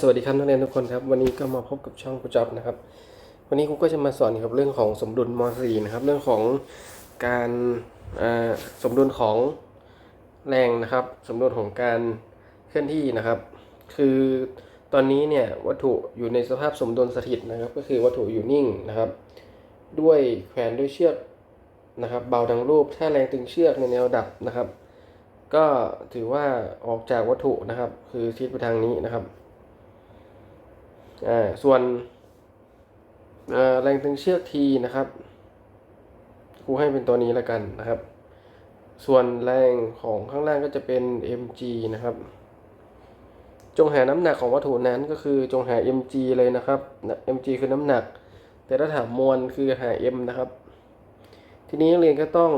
สวัสดีครับนักเรียนทุกคนครับ วันนี้ก็มาพบกับช่องครูจับนะครับ วันนี้ครูก็จะมาสอนเกี่ยวกับเรื่องของสมดุลม .4 นะครับ เรื่องของการสมดุลของแรงนะครับ สมดุลของการเคลื่อนที่นะครับ คือตอนนี้เนี่ยวัตถุอยู่ในสภาพสมดุลสถิตนะครับ ก็คือวัตถุอยู่นิ่งนะครับ ด้วยแขวนด้วยเชือกนะครับ เบาดังรูป ถ้าแรงตึงเชือกในแนวดับนะครับ ก็ถือว่าออกจากวัตถุนะครับ คือทิศไปทางนี้นะครับ ส่วนแรงตึงเชือกทีนะครับครูให้เป็นตัวนี้แล้วกันนะครับ ส่วนแรงของข้างล่างก็จะเป็น mg นะครับ จงหาน้ำหนักของวัตถุนั้นก็คือจงหา mg เลยนะครับ mg คือน้ำหนัก แต่ถ้าถามมวลคือหา m นะครับ ทีนี้นักเรียนก็ต้อง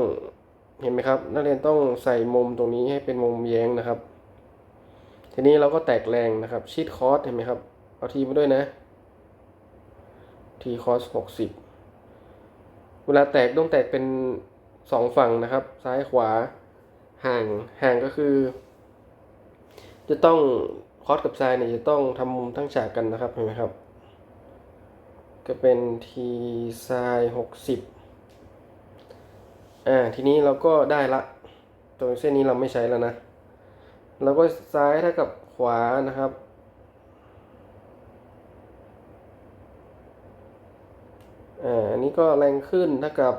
เห็นไหมครับ นักเรียนต้องใส่มุมตรงนี้ให้เป็นมุมแย้งนะครับ ทีนี้เราก็แตกแรงนะครับชีดคอสเห็นไหมครับ เอาทีมาด้วยนะ ทีคอสหกสิบเวลาแตกต้องแตกเป็นสองฝั่งนะครับ ซ้ายขวาห่างห่างก็คือ จะต้องคอสกับไซน์เนี่ยจะต้องทำมุมทั้งฉากกันนะครับเห็นไหมครับ ก็เป็นทีไซน์หกสิบอ่าทีนี้เราก็ได้ละตรงเส้นนี้เราไม่ใช้แล้วนะเราก็ซ้ายเท่ากับขวานะครับ อ่าอันนี้ก็แรงขึ้นเท่ากับ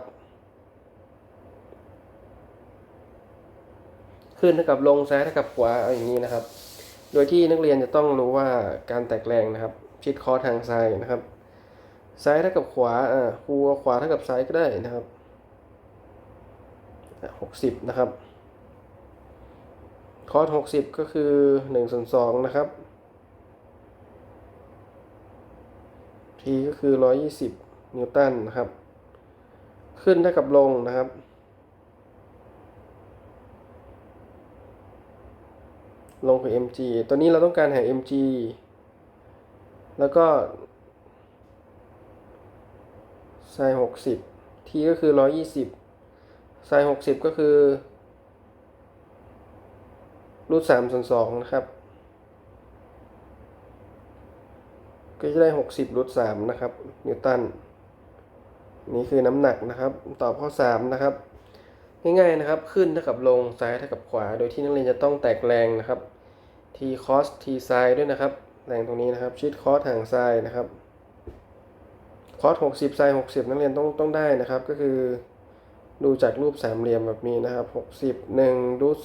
ขึ้นเท่ากับลงซ้ายเท่ากับขวาเอาอย่างนี้นะครับ โดยที่นักเรียนจะต้องรู้ว่าการแตกแรงนะครับ ชิดคอทางซ้ายนะครับ ซ้ายเท่ากับขวาอ่าครูเอาขวาเท่ากับซ้ายก็ได้นะครับหกสิบนะครับ คอสหกสิบก็คือหนึ่งส่วนสองนะครับทีก็คือร้อยยี่สิบ นิวตันนะครับ ขึ้นเท่ากับลงนะครับ ลงคือ mg ตอนนี้เราต้องการหา mg แล้วก็ไซหกสิบ t ก็คือร้อยยี่สิบไซหกสิบก็คือรูทสามส่วนสองนะครับ ก็จะได้หกสิบรูทสามนะครับ นิวตัน นี่คือน้ำหนักนะครับ ตอบข้อสามนะครับ ง่ายๆนะครับ ขึ้นเท่ากับลง ซ้ายเท่ากับขวา โดยที่นักเรียนจะต้องแตกแรงนะครับ t cos t sin ด้วยนะครับ แรงตรงนี้นะครับ ชิด cos ห่าง sin นะครับ cos 60 sin 60 นักเรียนต้องต้องได้นะครับ ก็คือ ดูจากรูปสามเหลี่ยมแบบนี้นะครับ 60 1รูท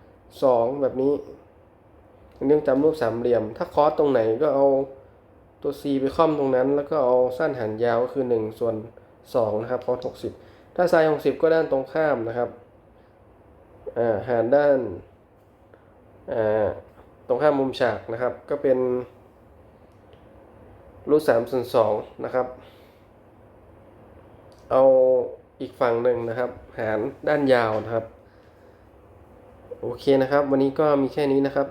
3 2 แบบนี้เนื่องจำรูปสามเหลี่ยม ถ้า cos ตรงไหนก็เอา ตัว c ไปค่อมตรงนั้น แล้วก็เอาสั้นหารยาวก็คือ 1 ส่วน2นะครับ cos 60 ถ้า sin 60 ก็ด้านตรงข้ามนะครับอ่าหารด้านอ่าตรงข้ามมุมฉากนะครับ ก็เป็นรูทสามส่วนสองนะครับ เอาอีกฝั่งหนึ่งนะครับ หารด้านยาวนะครับ โอเคนะครับ วันนี้ก็มีแค่นี้นะครับ